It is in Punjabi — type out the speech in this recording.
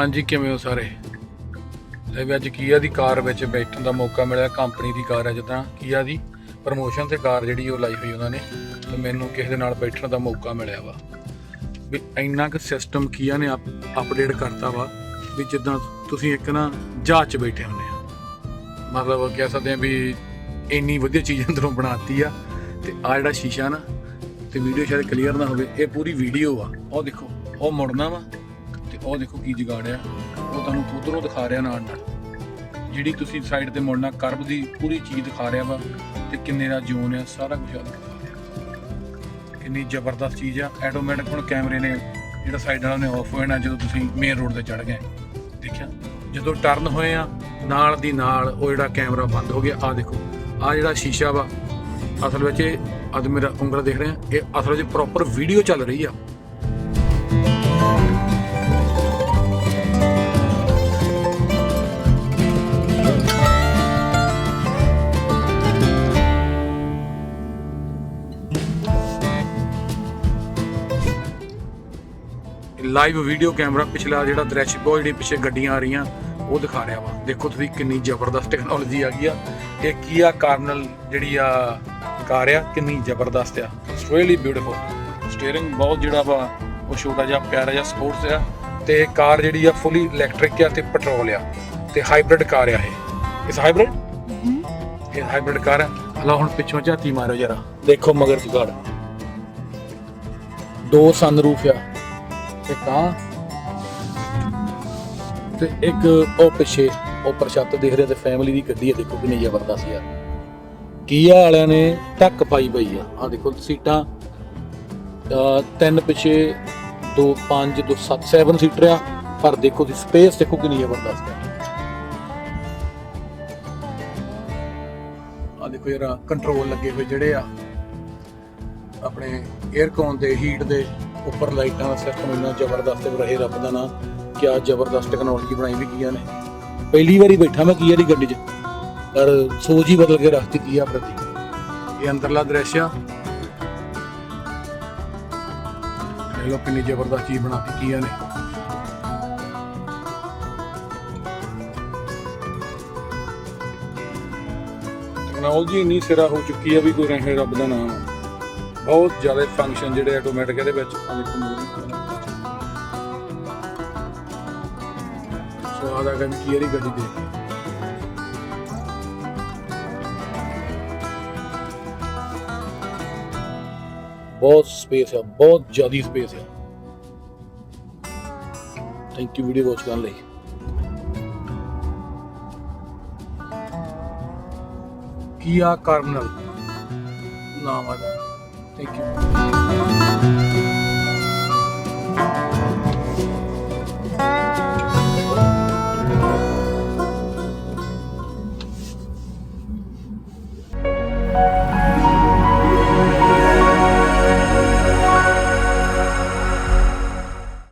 ਹਾਂਜੀ, ਕਿਵੇਂ ਹੋ ਸਾਰੇ? ਲੈ ਵੀ ਅੱਜ ਕੀਆ ਦੀ ਕਾਰ ਵਿੱਚ ਬੈਠਣ ਦਾ ਮੌਕਾ ਮਿਲਿਆ ਕੰਪਨੀ ਦੀ ਕਾਰ ਹੈ ਜਿੱਦਾਂ ਕੀਆ ਦੀ ਪ੍ਰਮੋਸ਼ਨ ਤੇ ਕਾਰ ਜਿਹੜੀ ਉਹ ਲਾਈ ਹੋਈ ਉਹਨਾਂ ਨੇ, ਤੇ ਮੈਨੂੰ ਕਿਸੇ ਦੇ ਨਾਲ ਬੈਠਣ ਦਾ ਮੌਕਾ ਮਿਲਿਆ ਵਾ। ਵੀ ਇੰਨਾ ਕੁ ਸਿਸਟਮ ਕੀਆ ਨੇ ਅਪਡੇਟ ਕਰਤਾ ਵਾ, ਵੀ ਜਿੱਦਾਂ ਤੁਸੀਂ ਇੱਕ ਨਾ ਜਹਾਜ਼ 'ਚ ਬੈਠੇ ਹੁੰਦੇ ਆ। ਮਤਲਬ ਕਹਿ ਸਕਦੇ ਆ ਵੀ ਇੰਨੀ ਵਧੀਆ ਚੀਜ਼ ਅੰਦਰੋਂ ਬਣਾਤੀ ਆ, ਤੇ ਆ ਜਿਹੜਾ ਸ਼ੀਸ਼ਾ ਨਾ, ਤੇ ਵੀਡੀਓ ਸ਼ਾਇਦ ਕਲੀਅਰ ਨਾ ਹੋਵੇ, ਇਹ ਪੂਰੀ ਵੀਡੀਓ ਆ। ਉਹ ਦੇਖੋ ਉਹ ਮੁੜਨਾ ਵਾ। ਉਹ ਦੇਖੋ ਕੀ ਜਗਾੜ ਆ। ਉਹ ਤੁਹਾਨੂੰ ਉਧਰੋਂ ਦਿਖਾ ਰਿਹਾ ਨਾਲ ਨਾਲ। ਜਿਹੜੀ ਤੁਸੀਂ ਸਾਈਡ ਤੇ ਮੁੜਨਾ, ਕਰਬ ਦੀ ਪੂਰੀ ਚੀਜ਼ ਦਿਖਾ ਰਿਹਾ ਵਾ ਤੇ ਕਿੰਨੇ ਦਾ ਜ਼ੋਨ ਆ, ਸਾਰਾ ਕੁਝ ਆ ਕਿੰਨੀ ਜ਼ਬਰਦਸਤ ਚੀਜ਼ ਆ। ਆਟੋਮੈਟਿਕ ਹੁਣ ਕੈਮਰੇ ਨੇ ਜਿਹੜਾ ਸਾਈਡ ਵਾਲਾ ਨੇ ਆਫ ਹੋ ਜਾਣਾ ਜਦੋਂ ਤੁਸੀਂ ਮੇਨ ਰੋਡ ਤੇ ਚੜ ਗਏ। ਦੇਖਿਆ? ਜਦੋਂ ਟਰਨ ਹੋਏ ਆ, ਨਾਲ ਦੀ ਨਾਲ ਉਹ ਜਿਹੜਾ ਕੈਮਰਾ ਬੰਦ ਹੋ ਗਿਆ। ਆ ਦੇਖੋ ਆ ਜਿਹੜਾ ਸ਼ੀਸ਼ਾ ਵਾ, ਅਸਲ ਵਿੱਚ ਇਹ ਅੱਜ ਮੇਰਾ ਉਂਗਲ ਦੇਖ ਰਹੇ ਆ। ਇਹ ਅਸਲ ਵਿੱਚ ਪ੍ਰੋਪਰ ਵੀਡੀਓ ਚੱਲ ਰਹੀ ਆ। ਲਾਈਵ ਵੀਡੀਓ ਕੈਮਰਾ ਪਿਛਲਾ ਜਿਹੜਾ ਦ੍ਰਿਸ਼ ਬਹੁਤ ਜਿਹੜੀ ਪਿੱਛੇ ਗੱਡੀਆਂ ਆ ਰਹੀਆਂ ਉਹ ਦਿਖਾ ਰਿਹਾ ਵਾ। ਦੇਖੋ ਤੁਸੀਂ ਕਿੰਨੀ ਜ਼ਬਰਦਸਤ ਟੈਕਨੋਲੋਜੀ ਆ ਗਈ ਆ। ਇਹ ਕੀਆ ਕਾਰਨਲ ਜਿਹੜੀ ਆ ਕਾਰ ਆ ਕਿੰਨੀ ਜ਼ਬਰਦਸਤ ਆ। ਇਟਸ ਰੀਅਲੀ ਬਿਊਟੀਫੁਲ ਸਟੀਅਰਿੰਗ ਬਹੁਤ ਜਿਹੜਾ ਵਾ ਉਹ ਛੋਟਾ ਜਿਹਾ ਪਿਆਰਾ ਜਿਹਾ ਸਪੋਰਟਸ ਆ। ਤੇ ਕਾਰ ਜਿਹੜੀ ਆ ਫੁੱਲੀ ਇਲੈਕਟ੍ਰਿਕ ਆ ਤੇ ਪੈਟਰੋਲ ਆ। ਤੇ ਹਾਈਬ੍ਰਿਡ ਕਾਰ ਆ ਇਹ। ਇਸ ਹਾਈਬ੍ਰਿਡ ਇਹ ਹਾਈਬ੍ਰਿਡ ਕਾਰ ਆ। ਹਲਾ ਹੁਣ ਪਿੱਛੋਂ ਝਾਤੀ ਮਾਰੋ ਜਰਾ। ਦੇਖੋ ਮਗਰ ਜੁਗਾੜ ਦੋ ਸਨਰੂਫ ਆ। ਇੱਕ ਆ ਤੇ ਇੱਕ ਉਹ ਪਿੱਛੇ ਉੱਪਰ ਛੱਤ ਦੇਖ ਰਹੇ ਤੇ ਫੈਮਿਲੀ ਦੀ ਗੱਡੀ ਆ, ਦੇਖੋ ਕਿੰਨੀ ਜ਼ਬਰਦਸਤ ਆ। ਕੀਆ ਵਾਲਿਆਂ ਨੇ ਟੱਕ ਪਾਈ ਪਈ ਆ। ਆ ਦੇਖੋ ਸੀਟਾਂ। ਤਿੰਨ ਪਿੱਛੇ, ਦੋ ਪੰਜ, ਦੋ ਸੱਤ 7 ਸੀਟਰ ਆ। ਪਰ ਦੇਖੋ ਦੀ ਸਪੇਸ ਦੇਖੋ ਕਿੰਨੀ ਜ਼ਬਰਦਸਤ ਆ। ਆ ਦੇਖੋ ਯਾਰ ਕੰਟਰੋਲ ਲੱਗੇ ਹੋਏ ਜਿਹੜੇ ਆ। ਆਪਣੇ 에ਅਰ ਕੌਨ ਦੇ ਹੀਟ ਦੇ। ਉੱਪਰ ਲਾਈਟਾਂ ਦਾ ਸਿਸਟਮ ਇੰਨਾ ਜ਼ਬਰਦਸਤ ਰਹੇ ਰੱਬ ਦਾ ਨਾਂ ਕਿਆ ਜ਼ਬਰਦਸਤ ਟੈਕਨੋਲੋਜੀ ਬਣਾਈ ਵੀ ਕੀਆ ਨੇ। ਪਹਿਲੀ ਵਾਰੀ ਬੈਠਾ ਮੈਂ ਕੀਆ ਦੀ ਗੱਡੀ 'ਚ, ਪਰ ਸੋਚ ਹੀ ਬਦਲ ਕੇ ਰੱਖਤੀ ਕੀਆ ਪ੍ਰਤੀ। ਇਹ ਅੰਦਰਲਾ ਦ੍ਰਿਸ਼ ਆ। ਇਹ ਲੋ ਕਿੰਨੀ ਜ਼ਬਰਦਸਤ ਚੀਜ਼ ਬਣਾਤੀ ਕੀਆ ਨੇ ਟੈਕਨੋਲੋਜੀ ਇੰਨੀ ਸਿਰਾ ਹੋ ਚੁੱਕੀ ਆ ਵੀ ਕੋਈ ਰਹੇ ਰੱਬ ਦਾ ਨਾਮ ਬਹੁਤ ਜ਼ਿਆਦਾ ਫੰਕਸ਼ਨ ਜਿਹੜੇ ਆਟੋਮੈਟਿਕ ਇਹਦੇ ਵਿੱਚ ਆ ਦੇਖੋ ਮੂਵੀ ਸਵਾਦ ਆ ਗਿਆ ਕੀ ਇਹਦੀ ਗੱਡੀ ਦੇਖ ਕੇ ਬਹੁਤ ਸਪੇਸ ਆ ਬਹੁਤ ਜ਼ਿਆਦੀ ਸਪੇਸ ਆ ਥੈਂਕ ਯੂ ਵੀਡੀਓ ਵਾਚ ਕਰਨ ਲਈ। ਕੀਆ ਕਾਰਨਲ? ਨਾਮ ਆ Thank you.